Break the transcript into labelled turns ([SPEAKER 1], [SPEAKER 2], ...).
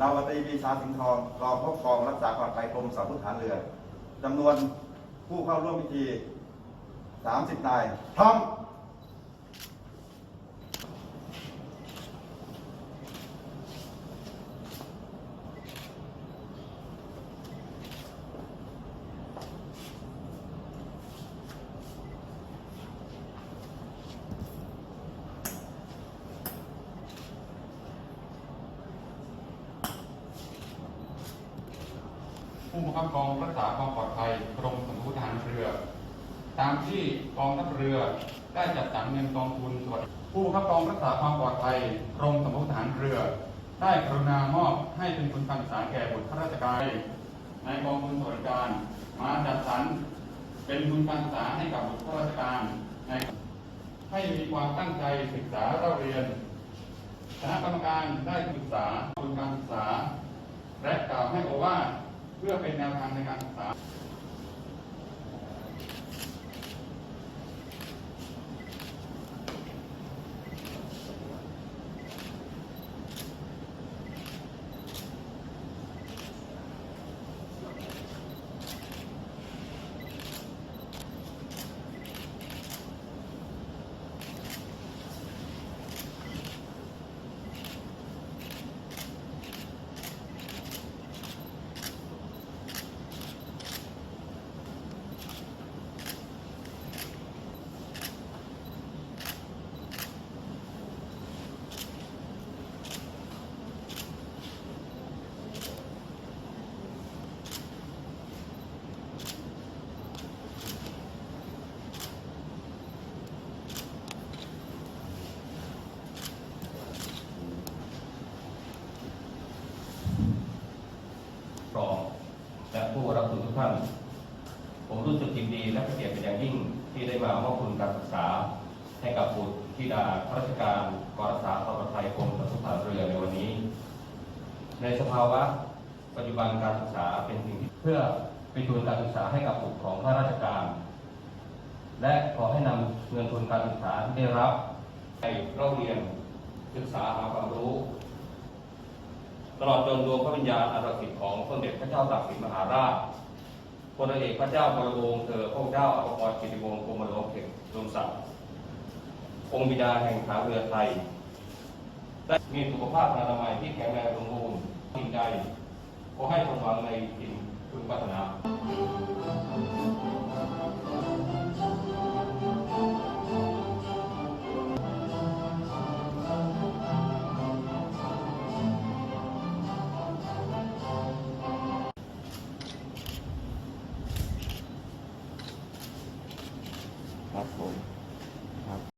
[SPEAKER 1] นาวตรีปีชาสิงห์ทองรองผู้กองรักษาความปลอดภัยกรมสาวพุทธฐานเรือจำนวนผู้เข้าร่วมพิธี 30 นายพร้อม
[SPEAKER 2] ผู้บังคับกองรักษาความปลอดภัยกรมสมรทหารเรือ ตามที่กองทัพเรือได้จัดสรรเงินกองทุนสวัสดิผู้บังคับกองรักษาความปลอดภัยกรมสมรทหารเรือ ได้กรุณามอบให้เป็นทุนการศึกษาแก่บุตรข้าราชการในกองทุนสวัสดิการมาจัดสรรเป็นทุนการศึกษาให้กับบุตรข้าราชการในให้มีความตั้งใจศึกษาเราเรียนคณะกรรมการได้ศึกษาทุนการศึกษา และกล่าวให้โอวาท พื่อเป็นแนวทางในการศึกษา
[SPEAKER 3] รอง และผู้รับทุนทุกท่าน ผมรู้สึกยินดีและเกียรติเป็นอย่างยิ่งที่ได้มามอบทุนการศึกษา ให้กับบุตรธิดาข้าราชการกองรักษาความปลอดภัยกรมสรรพสาเรือในวันนี้ ในสภาวะปัจจุบันการศึกษาเป็นสิ่งที่เพื่อเป็นทุนการศึกษาให้กับบุตรของข้าราชการ และขอให้นำเงินทุนการศึกษาที่ได้รับไปเล่าเรียนศึกษาหาความรู้ ตลอดจนดวงพระวิญญาณอันศักดิ์สิทธิ์ของสมเด็จพระเจ้าตากสินมหาราชพลเอกพระเจ้าบรวงศ์เธอพระเจ้าอภรกิติวงศ์กรมหลวงเขตรมศักดิ์องค์บิดาแห่งฐาเรือไทย ได้มีสุขภาพอนามัยที่แข็งแรงสมบูรณ์จริงใจขอให้สมหวังในสิ่งพึงปรารถนา
[SPEAKER 1] ครับผม